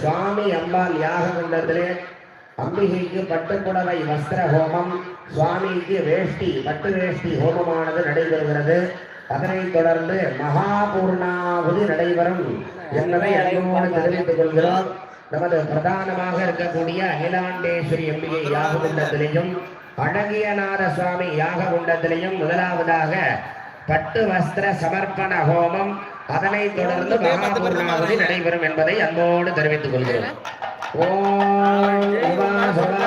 சுவாமி அம்பாள் யாக குண்டத்திலே அம்பிகைக்கு பட்டுப்புடவை வஸ்திர ஹோமம் சுவாமிக்கு வேஷ்டி பட்டு வேஷ்டி ஹோமமானது நடைபெறுகிறது. அதனைத் தொடர்ந்து மகாபூர்ணாவதி நடைபெறும் என்பதை அன்போடு தெரிவித்துக் கொள்கிறோம். நமது பிரதானமாக இருக்கக்கூடிய அகிலாண்டேஸ்வரி அம்பிகை யாககுண்டத்திலையும் அழகியநாத சுவாமி யாககுண்டத்திலையும் முதலாவதாக பட்டு வஸ்திர சமர்ப்பண ஹோமம் அதனைத் தொடர்ந்து மகாபூர்ணாவதி நடைபெறும் என்பதை அன்போடு தெரிவித்துக் சுவாசா பரிவீதா